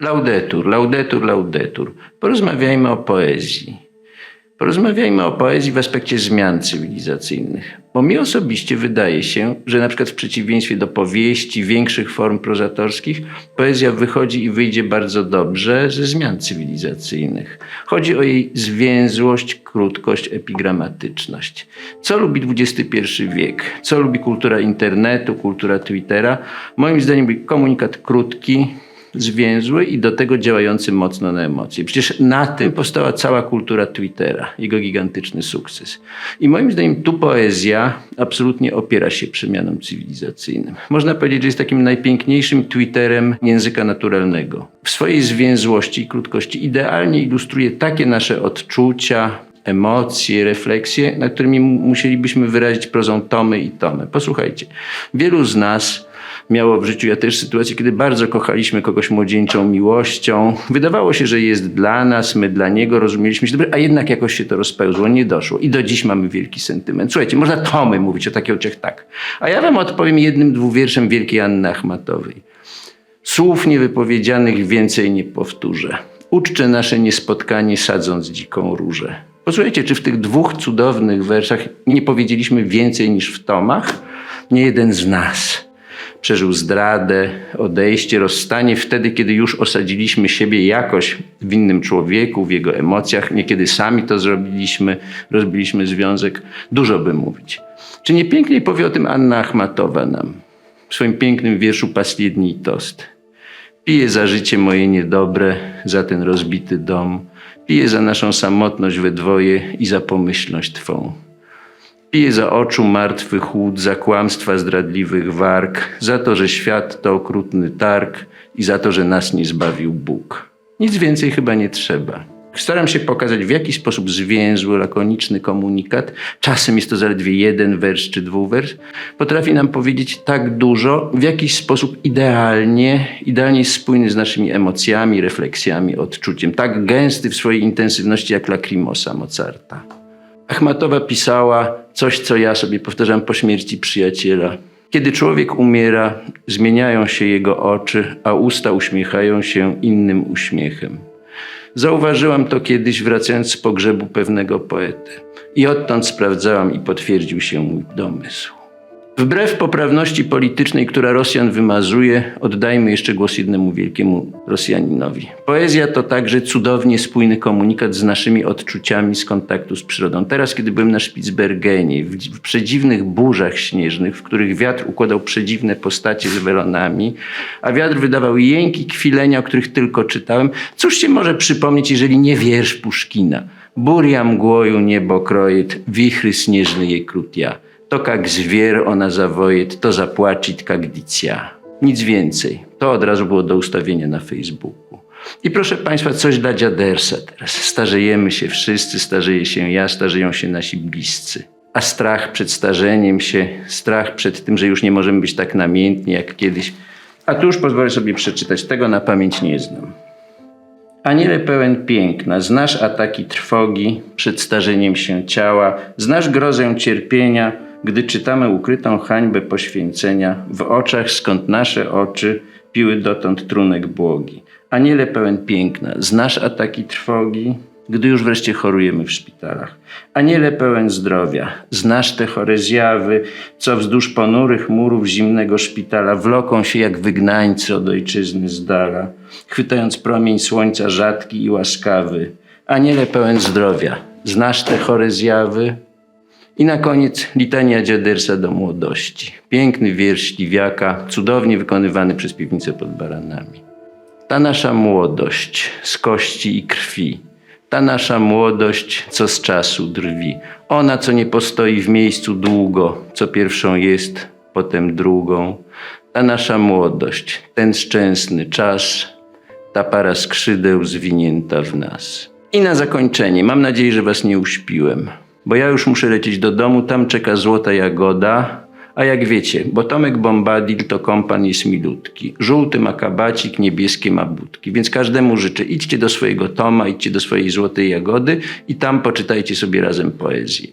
Laudetur, laudetur, laudetur. Porozmawiajmy o poezji. Porozmawiajmy o poezji w aspekcie zmian cywilizacyjnych. Bo mi osobiście wydaje się, że na przykład w przeciwieństwie do powieści, większych form prozatorskich, poezja wychodzi i wyjdzie bardzo dobrze ze zmian cywilizacyjnych. Chodzi o jej zwięzłość, krótkość, epigramatyczność. Co lubi XXI wiek? Co lubi kultura internetu, kultura Twittera? Moim zdaniem komunikat krótki, zwięzły i do tego działający mocno na emocje. Przecież na tym powstała cała kultura Twittera, jego gigantyczny sukces. I moim zdaniem tu poezja absolutnie opiera się przemianom cywilizacyjnym. Można powiedzieć, że jest takim najpiękniejszym Twitterem języka naturalnego. W swojej zwięzłości i krótkości idealnie ilustruje takie nasze odczucia, emocje, refleksje, na którymi musielibyśmy wyrazić prozą tomy i tomy. Posłuchajcie, wielu z nas miało w życiu ja też sytuację, kiedy bardzo kochaliśmy kogoś młodzieńczą miłością. Wydawało się, że jest dla nas, my dla niego, rozumieliśmy się dobrze, a jednak jakoś się to rozpełzło, nie doszło. I do dziś mamy wielki sentyment. Słuchajcie, można tomy mówić o takich oczach tak. A ja wam odpowiem jednym dwuwierszem wielkiej Anny Achmatowej. Słów niewypowiedzianych więcej nie powtórzę. Uczczę nasze niespotkanie sadząc dziką różę. Posłuchajcie, czy w tych dwóch cudownych werszach nie powiedzieliśmy więcej niż w tomach? Nie jeden z nas przeżył zdradę, odejście, rozstanie wtedy, kiedy już osadziliśmy siebie jakoś w innym człowieku, w jego emocjach. Niekiedy sami to zrobiliśmy, rozbiliśmy związek. Dużo by mówić. Czy nie piękniej powie o tym Anna Achmatowa nam w swoim pięknym wierszu Pasjedni tost. Piję za życie moje niedobre, za ten rozbity dom. Piję za naszą samotność we dwoje i za pomyślność Twą. Piję za oczu martwy chłód, za kłamstwa zdradliwych warg, za to, że świat to okrutny targ i za to, że nas nie zbawił Bóg. Nic więcej chyba nie trzeba. Staram się pokazać, w jaki sposób zwięzły, lakoniczny komunikat, czasem jest to zaledwie jeden wers czy dwuwers, potrafi nam powiedzieć tak dużo, w jakiś sposób idealnie, idealnie spójny z naszymi emocjami, refleksjami, odczuciem. Tak gęsty w swojej intensywności jak Lacrimosa Mozarta. Achmatowa pisała coś, co ja sobie powtarzam po śmierci przyjaciela. Kiedy człowiek umiera, zmieniają się jego oczy, a usta uśmiechają się innym uśmiechem. Zauważyłam to kiedyś, wracając z pogrzebu pewnego poety. I odtąd sprawdzałam i potwierdził się mój domysł. Wbrew poprawności politycznej, która Rosjan wymazuje, oddajmy jeszcze głos jednemu wielkiemu Rosjaninowi. Poezja to także cudownie spójny komunikat z naszymi odczuciami z kontaktu z przyrodą. Teraz, kiedy byłem na Spitsbergenie, w, w przedziwnych burzach śnieżnych, w których wiatr układał przedziwne postacie z welonami, a wiatr wydawał jęki, kwilenia, o których tylko czytałem, cóż się może przypomnieć, jeżeli nie wiersz Puszkina? Burja mgłoju niebo krojet, wichry śnieżny jej krutia. To jak zwier ona zawojet, to zapłacić jak dicja. Nic więcej. To od razu było do ustawienia na Facebooku. I proszę Państwa, coś dla dziadersa teraz. Starzejemy się wszyscy, starzeje się ja, starzeją się nasi bliscy. A strach przed starzeniem się, strach przed tym, że już nie możemy być tak namiętni jak kiedyś. A tu już pozwolę sobie przeczytać, tego na pamięć nie znam. Aniele pełen piękna, znasz ataki trwogi przed starzeniem się ciała, znasz grozę cierpienia, gdy czytamy ukrytą hańbę poświęcenia w oczach, skąd nasze oczy piły dotąd trunek błogi. Aniele pełen piękna, znasz ataki trwogi, gdy już wreszcie chorujemy w szpitalach. Aniele pełen zdrowia, znasz te chore zjawy, co wzdłuż ponurych murów zimnego szpitala wloką się jak wygnańcy od ojczyzny z dala, chwytając promień słońca rzadki i łaskawy. Aniele pełen zdrowia, znasz te chore zjawy, i na koniec litania dziadersa do młodości. Piękny wiersz Śliwiaka, cudownie wykonywany przez piwnicę pod baranami. Ta nasza młodość z kości i krwi, ta nasza młodość, co z czasu drwi, ona, co nie postoi w miejscu długo, co pierwszą jest, potem drugą, ta nasza młodość, ten szczęsny czas, ta para skrzydeł zwinięta w nas. I na zakończenie, mam nadzieję, że Was nie uśpiłem bo ja już muszę lecieć do domu, tam czeka złota jagoda. A jak wiecie, bo Tomek Bombadil to kompan jest milutki. Żółty ma kabacik, niebieskie ma budki. Więc każdemu życzę, idźcie do swojego Toma, idźcie do swojej złotej jagody i tam poczytajcie sobie razem poezję.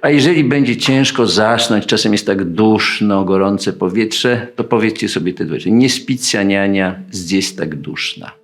A jeżeli będzie ciężko zasnąć, czasem jest tak duszno, gorące powietrze, to powiedzcie sobie te dwa rzeczy. Nie spicja niania, zdzieć tak duszna.